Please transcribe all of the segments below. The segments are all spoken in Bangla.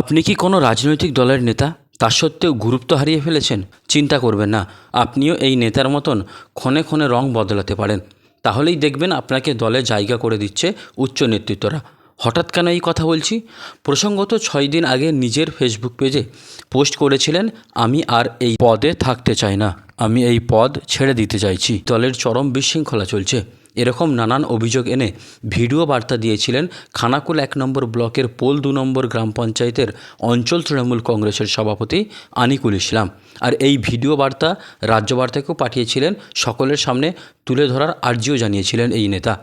আপনি কি কোনো রাজনৈতিক দলের নেতা? তা সত্ত্বেও গুরুত্ব হারিয়ে ফেলেছেন। চিন্তা করবেন না, আপনিও এই নেতার মতন ক্ষণে ক্ষণে রং বদলাতে পারেন। তাহলেই দেখবেন আপনাকে দলে জায়গা করে দিচ্ছে উচ্চ নেতৃত্বরা। হঠাৎ কেন এই কথা বলছি? প্রসঙ্গত ছয় দিন আগে নিজের ফেসবুক পেজে পোস্ট করেছিলেন, আমি আর এই পদে থাকতে চাই না। আমি এই পদ ছেড়ে দিতে চাইছি। দলের চরম বিশৃঙ্খলা চলছে। এরকম নানান অভিযোগ এনে ভিডিও বার্তা দিয়েছিলেন খানাকুল এক নম্বর ব্লকের পোল দু নম্বর গ্রাম পঞ্চায়েতের অঞ্চল তৃণমূল কংগ্রেসের সভাপতি আনিকুল ইসলাম। আর এই ভিডিও বার্তা রাজ্য বার্তাকেও পাঠিয়েছিলেন সকলের সামনে তুলে ধরার আর্জিও জানিয়েছিলেন এই নেতা।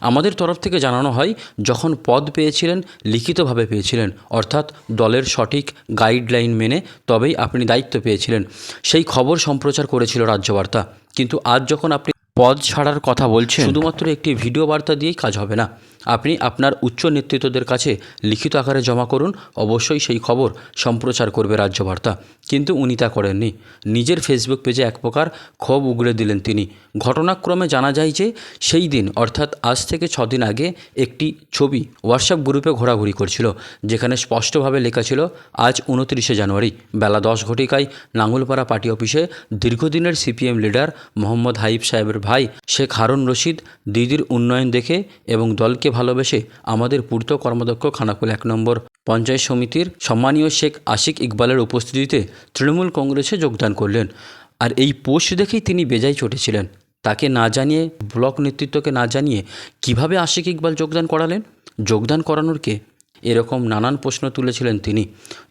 আমাদের তরফ থেকে জানানো হয়, যখন পদ পেয়েছিলেন, লিখিতভাবে পেয়েছিলেন, অর্থাৎ দলের সঠিক গাইডলাইন মেনে তবেই আপনি দায়িত্ব পেয়েছিলেন। সেই খবর সম্প্রচার করেছিল রাজ্যবার্তা। কিন্তু আজ যখন আপনি পদ ছাড়ার কথা বলছেন। শুধুমাত্র একটি ভিডিও বার্তা দিয়েই কাজ হবে না। আপনি আপনার উচ্চ নেতৃত্বদের কাছে লিখিত আকারে জমা করুন, অবশ্যই সেই খবর সম্প্রচার করবে রাজ্যবার্তা। কিন্তু উনি তা করেননি। নিজের ফেসবুক পেজে এক প্রকার ক্ষোভ উগড়ে দিলেন তিনি। ঘটনাক্রমে জানা যায় যে, সেই দিন, অর্থাৎ আজ থেকে ছদিন আগে, একটি ছবি হোয়াটসঅ্যাপ গ্রুপে ঘোরাঘুরি করছিল, যেখানে স্পষ্টভাবে লেখা ছিল, আজ উনত্রিশে জানুয়ারি, বেলা দশ ঘটিকায় নাঙ্গলপাড়া পার্টি অফিসে দীর্ঘদিনের সিপিএম লিডার মোহাম্মদ হাইফ সাহেবের ভাই শেখ হারুন রশিদ দিদির উন্নয়ন দেখে এবং দলকে ভালোবেসে আমাদের পূর্ত কর্মদক্ষ খানাকুল এক নম্বর পঞ্চায়েত সমিতির সম্মানীয় শেখ আশিক ইকবালের উপস্থিতিতে তৃণমূল কংগ্রেসে যোগদান করলেন। আর এই পোস্ট দেখেই তিনি বেজায় চটেছিলেন। তাকে না জানিয়ে, ব্লক নেতৃত্বকে না জানিয়ে কীভাবে আশিক ইকবাল যোগদান করালেন? যোগদান করানোর কে? এরকম নানান প্রশ্ন তুলেছিলেন তিনি।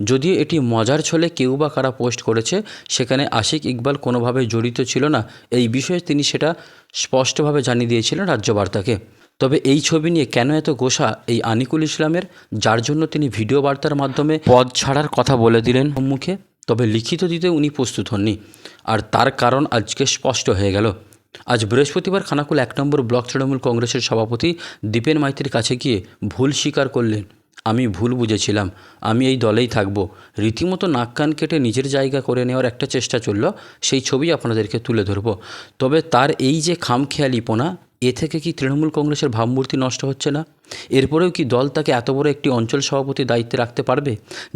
যদিও এটি মজার ছলে কেউ বা কারা পোস্ট করেছে, সেখানে আশিক ইকবাল কোনোভাবে জড়িত ছিল না। এই বিষয়ে তিনি সেটা স্পষ্টভাবে জানিয়ে দিয়েছিলেন রাজ্যবার্তাকে তবে এই ছবি নিয়ে কেন এত গোসা এই আনিকুল ইসলামের? যার জন্য তিনি ভিডিও বার্তার মাধ্যমে পদ ছাড়ার কথা বলে দিলেন সম্মুখে, তবে লিখিত দিতে উনি প্রস্তুত হননি। আর তার কারণ আজকে স্পষ্ট হয়ে গেল। আজ বৃহস্পতিবার খানাকুল এক নম্বর ব্লক তৃণমূল কংগ্রেসের সভাপতি দীপেন মাইতির কাছে গিয়ে ভুল স্বীকার করলেন। আমি ভুল বুঝেছিলাম। আমি এই দলেই থাকব। রীতিমতো নাক কান কেটে নিজের জায়গা করে নেওয়ার একটা চেষ্টা চলল। সেই ছবি আপনাদেরকে তুলে ধরব। তবে তার এই যে খামখেয়ালিপনা এ থেকে কি তৃণমূল কংগ্রেসের ভাবমূর্তি নষ্ট হচ্ছে না? এরপরেও কি দল তাকে এত বড় একটি অঞ্চল সভাপতি দায়িত্বে রাখতে পারবে,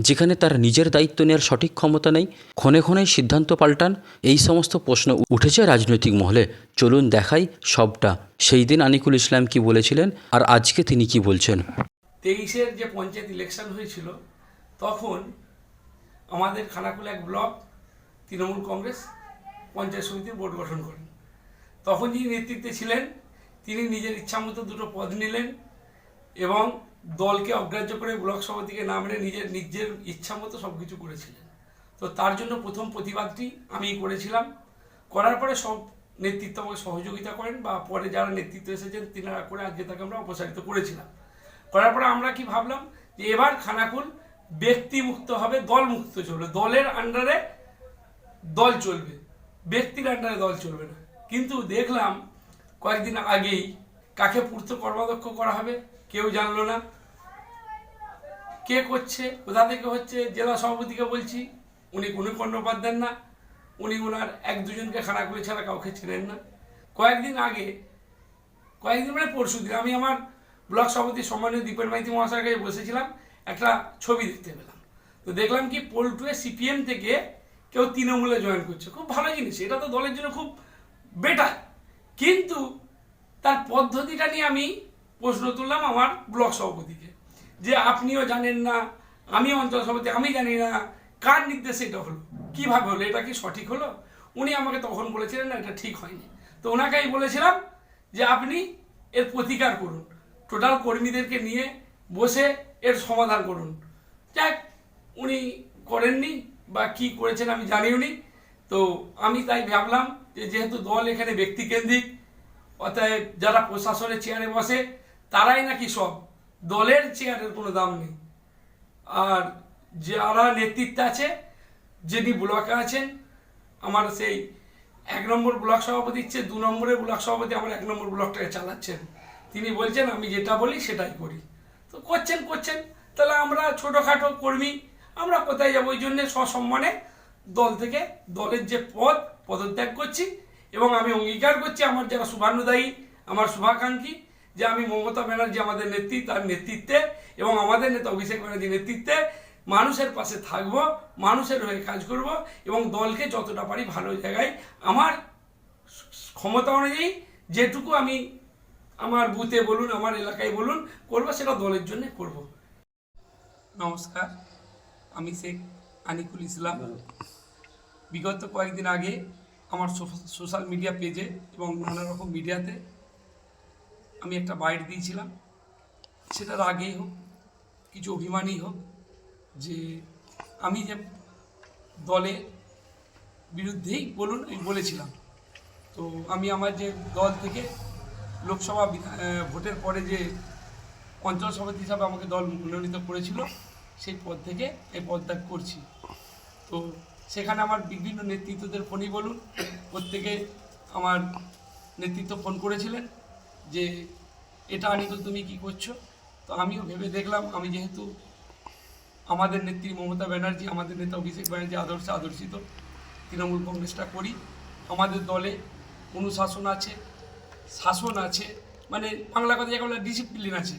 যেখানে তার নিজের দায়িত্ব নেওয়ার সঠিক ক্ষমতা নেই? ক্ষণে ক্ষণে সিদ্ধান্ত পাল্টান? এই সমস্ত প্রশ্ন উঠেছে রাজনৈতিক মহলে। চলুন দেখাই সবটা। সেই দিন আনিকুল ইসলাম কি বলেছিলেন আর আজকে তিনি কি বলছেন? তেইশের যে পঞ্চায়েত ইলেকশন হয়েছিল, তখন আমাদের খানাকুল এক ব্লক তৃণমূল কংগ্রেস পঞ্চায়েত সমিতির বোর্ড গঠন করেন। তখন যিনি নেতৃত্বে ছিলেন তিনি নিজের ইচ্ছামতো দুটো পদ নিলেন এবং দলকে অগ্রাহ্য করে ব্লক সভাপতিকে না মেনে নিজের নিজের ইচ্ছামতো সব কিছু করেছিলেন। তো তার জন্য প্রথম প্রতিবাদটি আমি করেছিলাম। করার পরে সব নেতৃত্ব আমাকে সহযোগিতা করেন বা পরে যারা নেতৃত্ব এসেছেন তিনারা করে আজকে তাকে আমরা অপসারিত করেছিলাম। করার পরে আমরা কি ভাবলাম যে এবার খানাকুল ব্যক্তি মুক্ত হবে দল মুক্ত চলবে। দলের আন্ডারে দল চলবে। ব্যক্তির আন্ডারে দল চলবে না। কিন্তু দেখলাম কয়েকদিন আগেই কাকে পূর্ত কর্মাধ্যক্ষ করা হবে, কেউ জানলো না। কে করছে, কোথা থেকে হচ্ছে, জেলা সভাপতিকে বলছি, উনি কোনো কর্ণপাত দেন না। উনি ওনার এক দুজনকে খানাকুলে ছাড়া কাউকে চেনেন না। কয়েকদিন আগে, কয়েকদিন মানে পরশু দিন, আমি আমার ব্লক সভাপতি সম্মানীয় দীপেন মাইতি মহাশয়ের কাছে বসেছিলাম, একটা ছবি দেখতে পেলাম। তো দেখলাম কি পোল্টুয়ে সিপিএম থেকে কেউ তৃণমূলে জয়েন করছে। খুব ভালো জিনিস, এটা তো দলের জন্য খুব বেটার। কিন্তু তার পদ্ধতিটা নিয়ে আমি প্রশ্ন তুললাম আমার ব্লক সভাপতিকে, যে আপনিও জানেন না আমি অঞ্চল সভাপতি, আমি জানি না, কার নির্দেশে এটা হলো, কীভাবে হলো, এটা কি সঠিক হলো? উনি আমাকে তখন বলেছিলেন, না, এটা ঠিক হয়নি। তো ওনাকে আমি বলেছিলাম যে আপনি এর প্রতিকার করুন, টোটাল কর্মীদেরকে নিয়ে বসে এর সমাধান করুন। যাক, উনি করেননি বা কি করেছেন আমি জানিও নি তো আমি তাই ভাবলাম যে যেহেতু দল এখানে ব্যক্তিকেন্দ্রিক অতএব যারা প্রশাসনের চেয়ারে বসে, তারাই নাকি সব দলের চেয়ারের কোনো দাম নেই। আর যারা নেতৃত্বে আছে, যিনি ব্লকে আছেন, আমার সেই এক নম্বর ব্লক সভাপতি চেয়ে দু নম্বরের ব্লক সভাপতি আমার এক নম্বর ব্লকটাকে চালাচ্ছেন। তিনি বলছেন, আমি যেটা বলি, সেটাই করি। তো করছেন করছেন। তাহলে আমরা ছোটোখাটো কর্মী, আমরা কোথায় যাব? ওই জন্যে সসম্মানে দল থেকে দলের যে পদ, পদত্যাগ করছি। এবং আমি অঙ্গীকার করছি আমার যারা শুভানুদায়ী, আমার শুভাকাঙ্ক্ষী, যে আমি মমতা ব্যানার্জি আমাদের নেত্রী, তার নেতৃত্বে এবং আমাদের নেতা অভিষেক ব্যানার্জির নেতৃত্বে মানুষের পাশে থাকব, মানুষের হয়ে কাজ করব এবং দলকে যতটা পারি ভালো জায়গায় আমার ক্ষমতা অনুযায়ী যেটুকু আমি আমার বুথে বলুন, আমার এলাকায় বলুন, করব, সেটা দলের জন্য করব। নমস্কার, আমি শেখ আনিকুল ইসলাম। বিগত কয়েকদিন আগে আমার সোশ্যাল মিডিয়া পেজে এবং নানা রকম মিডিয়াতে আমি একটা বাইট দিয়েছিলাম। সেটার আগেই হোক, কিছু অভিমানই হোক যে আমি যে দলে বিরুদ্ধেই বলুন আমি বলেছিলাম। তো আমি আমার যে দল থেকে লোকসভা ভোটের পরে যে অঞ্চল সভাপতি হিসাবে আমাকে দল মনোনীত করেছিল, সেই পদ থেকে এই পদত্যাগ করছি। তো সেখানে আমার বিভিন্ন নেতৃত্বদের ফোনই বলুন। প্রত্যেকে আমার নেতৃত্ব ফোন করেছিলেন যে, এটা আনিকুল তুমি কি করছ? তো আমিও ভেবে দেখলাম, আমি যেহেতু আমাদের নেত্রী মমতা ব্যানার্জি, আমাদের নেতা অভিষেক ব্যানার্জি আদর্শে আদর্শিত, তৃণমূল কংগ্রেসটা করি। আমাদের দলে অনুশাসন আছে, শাসন আছে মানে বাংলা কথা যাকে বলে ডিসিপ্লিন আছে।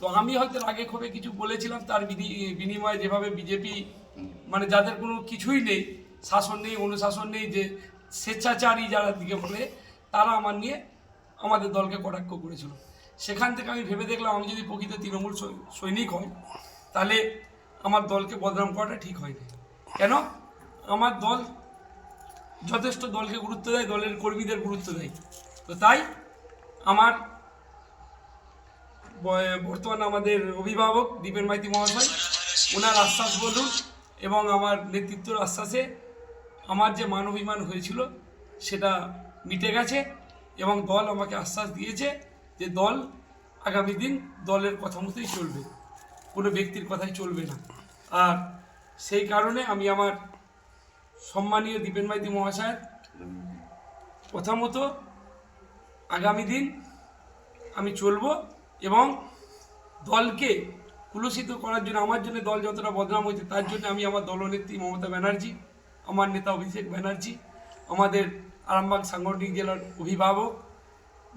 তো আমি হয়তো আগে ক্ষোভে কিছু বলেছিলাম, তার বিনি- বিনিময়ে যেভাবে বিজেপি মানে যাদের কোনো কিছুই নেই, শাসন নেই, অনুশাসন নেই, যে স্বেচ্ছাচারী যারা দিকে বলে, তারা আমার নিয়ে আমাদের দলকে কটাক্ষ করেছিল। সেখান থেকে আমি ভেবে দেখলাম, আমি যদি প্রকৃত তৃণমূল সৈনিক হই, তাহলে আমার দলকে বদনাম করাটা ঠিক হয় না কেন? আমার দল যথেষ্ট দলকে গুরুত্ব দেয়, দলের কর্মীদের গুরুত্ব দেয়। তো তাই আমার বর্তমান আমাদের অভিভাবক দীপেন মাইতি মহাশয়, ওনার আশ্বাস বলুন এবং আমার নেতৃত্বর আশ্বাসে আমার যে মান অভিমান হয়েছিল, সেটা মিটে গেছে এবং দল আমাকে আশ্বাস দিয়েছে যে দল আগামী দিন দলের কথা মতোই চলবে। কোনো ব্যক্তির কথাই চলবে না। আর সেই কারণে আমি আমার সম্মানীয় দীপেন মাইতি মহাশয়ের কথা মতো আগামী দিন আমি চলবো এবং দলকে কুলসিত করার জন্য, আমার জন্য দল যতটা বদনাম হয়েছে, তার জন্য আমি আমার দলনেত্রী মমতা ব্যানার্জি, আমার নেতা অভিষেক ব্যানার্জি, আমাদের আরামবাগ সাংগঠনিক জেলার অভিভাবক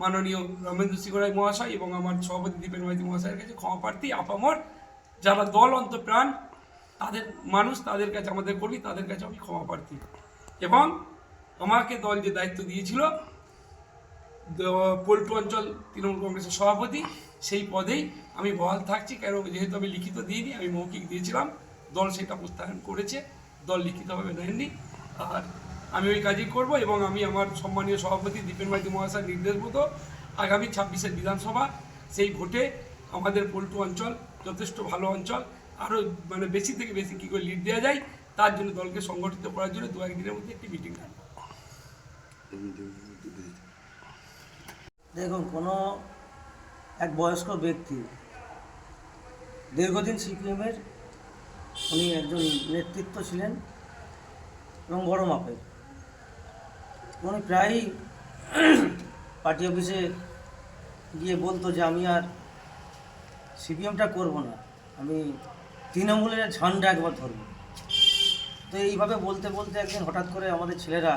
মাননীয় রমেন্দ্র সিংহরায় মহাশয় এবং আমার সভাপতি দীপেন মাইতি মহাশয়ের কাছে ক্ষমা প্রার্থী, আপামর যারা দল অন্তপ্রাণ, তাদের মানুষ, তাদের কাছে আমাদের কর্মী, তাদের কাছে আমি ক্ষমা প্রার্থী। এবং আমাকে দল যে দায়িত্ব দিয়েছিল পল্টু অঞ্চল তৃণমূল কংগ্রেসের সভাপতি, সেই পদেই আমি বহাল থাকছি কেন যেহেতু আমি লিখিত দিইনি, আমি মৌখিক দিয়েছিলাম। দল সেটা প্রত্যাহার করেছে, দল লিখিতভাবে নেননি আর আমি ওই কাজই করব এবং আমি আমার সম্মানীয় সভাপতি দীপেন মাইতি মহাশয় নির্দেশ মতো আগামী ছাব্বিশের বিধানসভা, সেই ভোটে আমাদের পল্টু অঞ্চল, যথেষ্ট ভালো অঞ্চল, আরও মানে বেশি থেকে বেশি কী করে লিড দেওয়া যায়, তার জন্য দলকে সংগঠিত করার জন্য দু একদিনের মধ্যে একটি মিটিং দেখুন, কোনো এক বয়স্ক ব্যক্তি দীর্ঘদিন সিপিএমের উনি একজন নেতৃত্ব ছিলেন এবং বড় মাপের। উনি প্রায়ই পার্টি অফিসে গিয়ে বলতো যে, আমি আর সিপিএমটা করব না। আমি তৃণমূলের ঝান্ডা একবার ধরব। তো এইভাবে বলতে বলতে একদিন হঠাৎ করে আমাদের ছেলেরা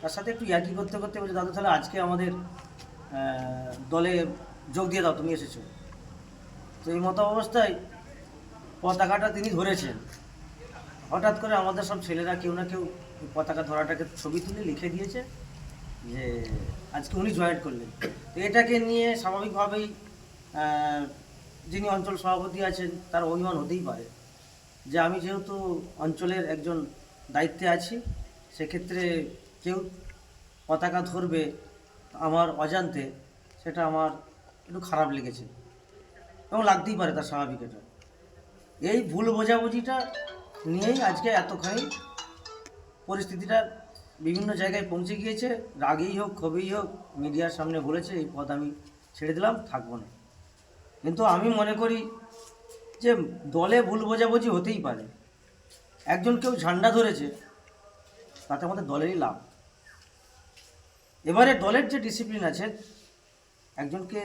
তার সাথে একটু ইয়ার্কি করতে করতে বলছে, দাদু, তাহলে আজকে আমাদের দলে যোগ দিয়ে দাও, তুমি এসেছ। তো এই মতো অবস্থায় পতাকাটা তিনি ধরেছেন। হঠাৎ করে আমাদের সব ছেলেরা কেউ না কেউ পতাকা ধরাটাকে ছবি তুলে লিখে দিয়েছে যে, আজকে উনি জয়েন করলেন। তো এটাকে নিয়ে স্বাভাবিকভাবেই যিনি অঞ্চল সভাপতি আছেন, তার অভিমান হতেই পারে। যে আমি যেহেতু অঞ্চলের একজন দায়িত্বে আছি, সেক্ষেত্রে কেউ পতাকা ধরবে আমার অজান্তে, সেটা আমার একটু খারাপ লেগেছে। এবং লাগতেই পারে তার স্বাভাবিক এটা। এই ভুল বোঝাবুঝিটা নিয়েই আজকে এতখানি পরিস্থিতিটা বিভিন্ন জায়গায় পৌঁছে গিয়েছে। রাগেই হোক, ক্ষোভেই হোক, মিডিয়ার সামনে বলেছে, এই পদ আমি ছেড়ে দিলাম, থাকব না। কিন্তু আমি মনে করি যে দলে ভুল বোঝাবুঝি হতেই পারে। একজন কেউ ঝান্ডা ধরেছে, তাতে আমাদের দলেরই লাভ। এবারে দলের যে ডিসিপ্লিন আছে, একজনকে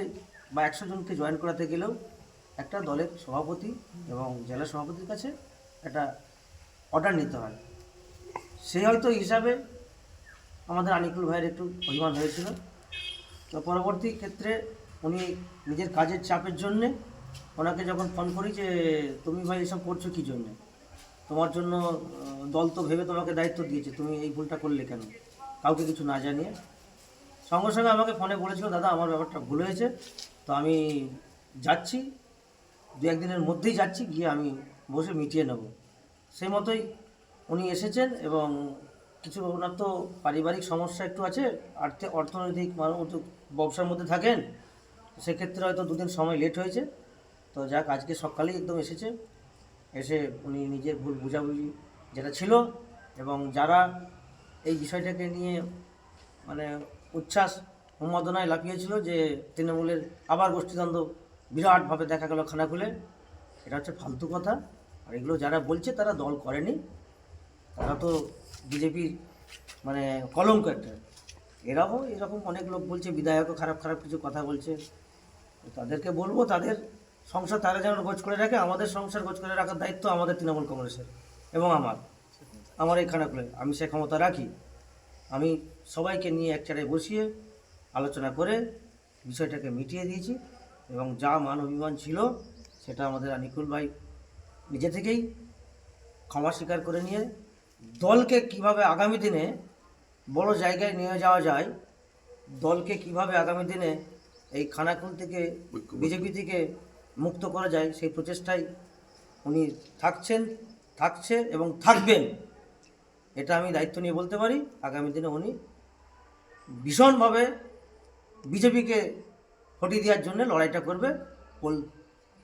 বা একশো জনকে জয়েন করাতে গেলেও একটা দলের সভাপতি এবং জেলা সভাপতির কাছে একটা অর্ডার নিতে হয়। সেই হয়তো হিসাবে আমাদের আনিকুল ভাইয়ের একটু অভিমান হয়েছিল। তো পরবর্তী ক্ষেত্রে উনি নিজের কাজের চাপের জন্যে ওনাকে যখন ফোন করি যে, তুমি ভাই এসব করছ কী জন্যে? তোমার জন্য দল তো ভেবে তোমাকে দায়িত্ব দিয়েছে, তুমি এই ভুলটা করলে কেন? কাউকে কিছু না জানিয়ে? সঙ্গে সঙ্গে আমাকে ফোনে বলেছিল, দাদা, আমার ব্যাপারটা ভুল হয়েছে, তো আমি যাচ্ছি। দু একদিনের মধ্যেই যাচ্ছি, গিয়ে আমি বসে মিটিয়ে নেব। সেই মতোই উনি এসেছেন এবং কিছু ওনার তো পারিবারিক সমস্যা একটু আছে আর্থিক অর্থনৈতিক ব্যবসার মধ্যে থাকেন, সেক্ষেত্রে হয়তো দুদিন সময় লেট হয়েছে। তো যাক, আজকে সকালেই একদম এসেছে। এসে উনি নিজের ভুল বুঝাবুঝি যেটা ছিল এবং যারা এই বিষয়টাকে নিয়ে মানে উচ্ছ্বাস, উন্মাদনায় লাফিয়েছিল যে তৃণমূলের আবার গোষ্ঠীদ্বন্দ্ব বিরাটভাবে দেখা গেল খানাকুলে। এটা হচ্ছে ফালতু কথা। আর এগুলো যারা বলছে, তারা দল করেনি। তারা তো বিজেপির মানে কলঙ্ক একটা। এরাও এরকম অনেক লোক বলছে, বিধায়কও খারাপ খারাপ কিছু কথা বলছে। তাদেরকে বলব, তাদের সংসার, তারা যেন গোছ করে রাখে, আমাদের সংসার গোছ করে রাখার দায়িত্ব আমাদের তৃণমূল কংগ্রেসের এবং আমার। আমার এই খানাকুলে। আমি সে ক্ষমতা রাখি। আমি সবাইকে নিয়ে এক বসিয়ে আলোচনা করে বিষয়টাকে মিটিয়ে দিয়েছি। এবং যা মান অভিমান ছিল, সেটা আমাদের আনিকুল ভাই নিজে থেকেই ক্ষমা স্বীকার করে নিয়ে দলকে কীভাবে আগামী দিনে বড় জায়গায় নিয়ে যাওয়া যায়, দলকে কীভাবে আগামী দিনে এই খানাকুল থেকে, বিজেপি থেকে মুক্ত করা যায়, সেই প্রচেষ্টায় উনি থাকছেন, থাকছে এবং থাকবেন। এটা আমি দায়িত্ব নিয়ে বলতে পারি, আগামী দিনে উনি ভীষণভাবে বিজেপিকে হটিয়ে দেওয়ার জন্য লড়াইটা করবে পোল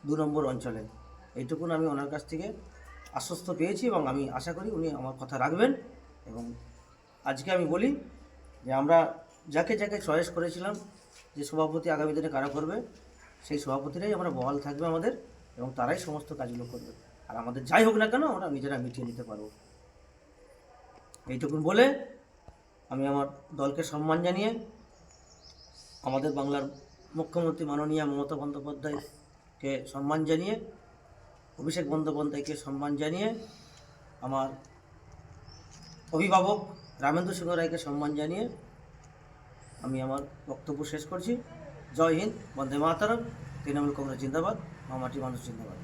দু নম্বর অঞ্চলে। এইটুকুন আমি ওনার কাছ থেকে আশ্বস্ত পেয়েছি এবং আমি আশা করি উনি আমার কথা রাখবেন এবং আজকে আমি বলি যে আমরা যাকে যাকে চয়েস করেছিলাম যে সভাপতি আগামী দিনে কারা করবে, সেই সভাপতিরাই আমরা বহাল থাকবে আমাদের এবং তারাই সমস্ত কাজগুলো করবে। আর আমাদের যাই হোক না কেন, আমরা নিজেরা মিটিয়ে নিতে পারব। এইটুকুন বলে আমি আমার দলকে সম্মান জানিয়ে আমাদের বাংলার মুখ্যমন্ত্রী মাননীয় মমতা বন্দ্যোপাধ্যায়কে সম্মান জানিয়ে, অভিষেক বন্দ্যোপাধ্যায়কে সম্মান জানিয়ে, আমার অভিভাবক রামেন্দ্র সিংহ রায়কে সম্মান জানিয়ে আমি আমার বক্তব্য শেষ করছি। জয় হিন্দ, বন্দে মাতারম, তৃণমূল কংগ্রেস জিন্দাবাদ, মামাটি মানুষ জিন্দাবাদ।